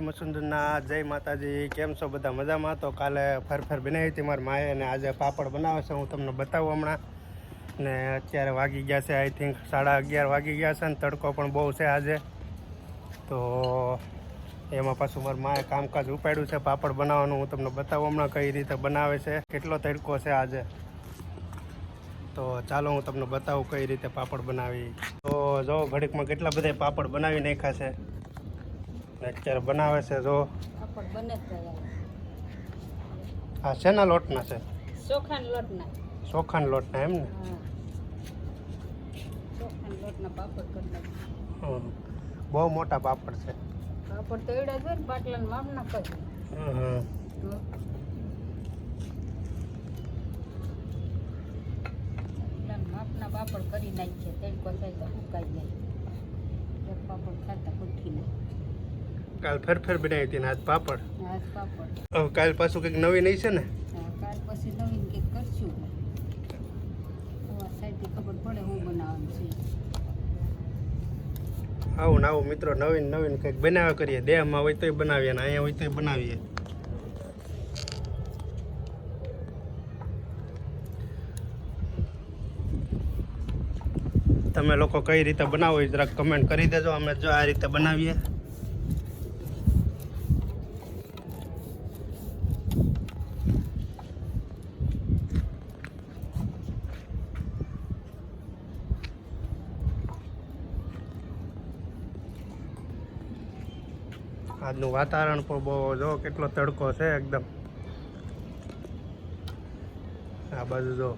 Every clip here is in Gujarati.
મસુંદરના, જય માતાજી, કેમ છો બધા મજામાં? તો કાલે ફર ફર બનાવી હતી મારી માએ અને આજે પાપડ બનાવે છે, હું તમને બતાવું હમણાં. ને અત્યારે વાગી ગયા છે આઈ થિંક સાડા અગિયાર વાગી ગયા છે ને તડકો પણ બહુ છે આજે. તો એમાં પાછું મારી માએ કામકાજ ઉપાડ્યું છે, પાપડ બનાવવાનું. હું તમને બતાવું હમણાં કઈ રીતે બનાવે છે, કેટલો તડકો છે આજે. તો ચાલો હું તમને બતાવું કઈ રીતે પાપડ બનાવી. તો જો, ઘડીકમાં કેટલા બધા પાપડ બનાવી નાખ્યા છે. અત્યારે બનાવે છે જો. આ શેના લોટના છે? ચોખાન લોટના. ચોખાના લોટના એમ ને? નાખીએ. બહુ મોટા પાપડ છે. પાપડ તો એડા છે ને બાટલાના માપના કરી માપના પાપડ કરી નાખીએ તેમ થાય તો સુકાઈ જાય. એક પાપડ ખાતા ઉઠી નહીં કાલ ફેર ફેર બનાવી હતી ને આજ પાપડ. હવે કાલ પાછું કંઈક નવી નહીં છે ને? કાલ પછી નવીન કંઈક કરશું. ખબર પડે હું બનાવવાનું છે. આવું ને આવું મિત્રો નવીન નવીન કંઈક બનાવ્યા કરીએ. દેહમાં હોય તોય બનાવીએ ને અહીંયા હોય તોય બનાવીએ. તમે લોકો કઈ રીતે બનાવો એ જરાક કમેન્ટ કરી દેજો. અમે જો આ રીતે બનાવીએ. આજનું વાતાવરણ પણ બહુ, જો કેટલો તડકો છે એકદમ. આ બાજુ જો.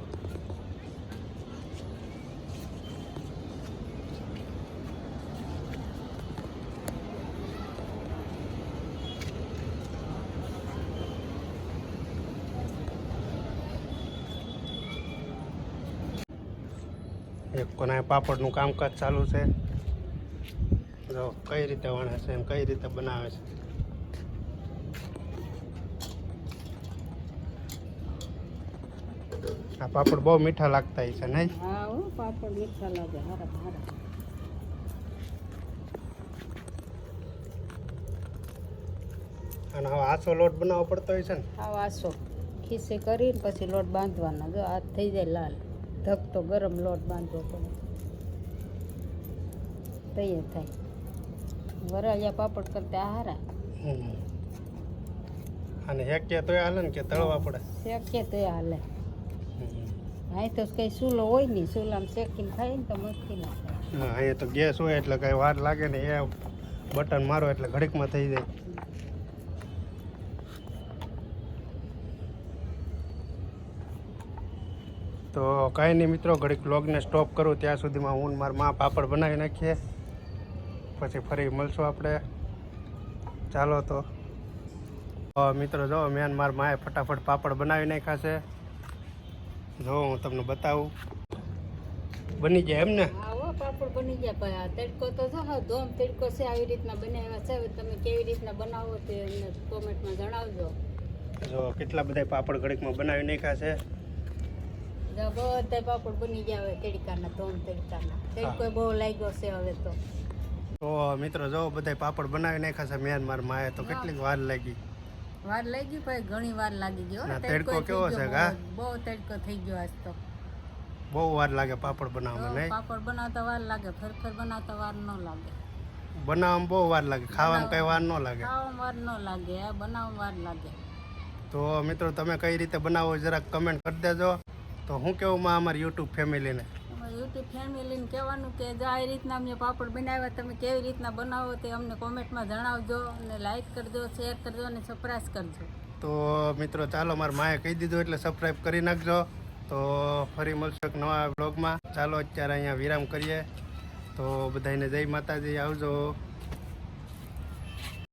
એક કોના પાપડનું કામકાજ ચાલુ છે. જો કઈ રીતે વણે છે એમ કઈ રીતે બનાવે છે. આ પાપડ બહુ મીઠા લાગતા છે નહીં? હા હો પાપડ મીઠા લાગે હારા હારા. અને હવે આસો લોટ બનાવવો પડતો હોય છે ને? હા આસો ખીસે કરીને પછી લોટ બાંધવાનો. જો હાથ થઈ જાય લાલ. ધકતો ગરમ લોટ બાંધવો પડે. તૈયાર થાય. વરાળિયા પાપડ કરતા હારા. અને હેકે તો હાલે ને કે તળવા પડે? શેકે તો હાલે. અહીં તો કઈ ચૂલો હોય નહીં ચૂલામાં શેકીને ખાય ને તો મસ્તી ના થાય. હા અહીંયા તો ગેસ હોય એટલે કઈ વાર લાગે ને એ બટન મારો એટલે ઘડીકમાં થઈ જાય. તો કાંઈ નહીં મિત્રો ઘડીક લોગને સ્ટોપ કરું. ત્યાં સુધીમાં હું મારા મા પાપડ બનાવી નાખીએ. પછી ફરી મળશું આપણે. ચાલો તો. મિત્રો જો મ્યાનમાર માએ ફટાફટ પાપડ બનાવી નાખ્યા છે. જો હું તમને બતાવું. બની જાય એમ ને? હા હો પાપડ બની ગયા ભાઈ આ તડકો તો જો ધોમ તડકો છે આવી રીતના બનાવ્યા છે. તમે કેવી રીતના બનાવો તે અમને કોમેન્ટમાં જણાવજો. જો કેટલા બધા પાપડ ઘડીકમાં બનાવી નાખ્યા છે. બધા પાપડ બની ગયા હવે તડકાના ધોમ તડકાના. તડકો બહુ લાગ્યો છે હવે તો. તો મિત્રો જો બધા પાપડ બનાવી નાખ્યા છે મારા માએ તો કેટલીક વાર લાગી. વાર લાગી પણ ઘણી વાર લાગી ગયો. તડકો કેવો છે, કા? બહુ તડકો થઈ ગયો આજ તો. બહુ વાર લાગે પાપડ બનાવવામાં નહીં? પાપડ બનાવતા વાર લાગે ફર ફર બનાવતા વાર ન લાગે. બનાવવામાં બહુ વાર લાગે ખાવામાં કઈ વાર ન લાગે. ખાવામાં વાર ન લાગે આ બનાવવામાં વાર લાગે. તો મિત્રો તમે કઈ રીતે બનાવો જરાક કમેન્ટ કરી દેજો. તો હું કેવું માં અમારી યુટ્યુબ ફેમિલીને તમારે ફેમિલીને કહેવાનું કે આ રીતના અમે પાપડ બનાવ્યા, તમે કેવી રીતના બનાવો તે અમને કોમેન્ટમાં જણાવજો અને લાઈક કરજો શેર કરજો અને સપ્રાઈઝ કરજો. તો મિત્રો, ચાલો મારા માએ કહી દીધું એટલે સબસ્ક્રાઈબ કરી નાખજો. તો ફરી મળશું એક નવા બ્લોગમાં ચાલો અત્યારે અહીંયા વિરામ કરીએ. તો બધાને જય માતાજી, આવજો.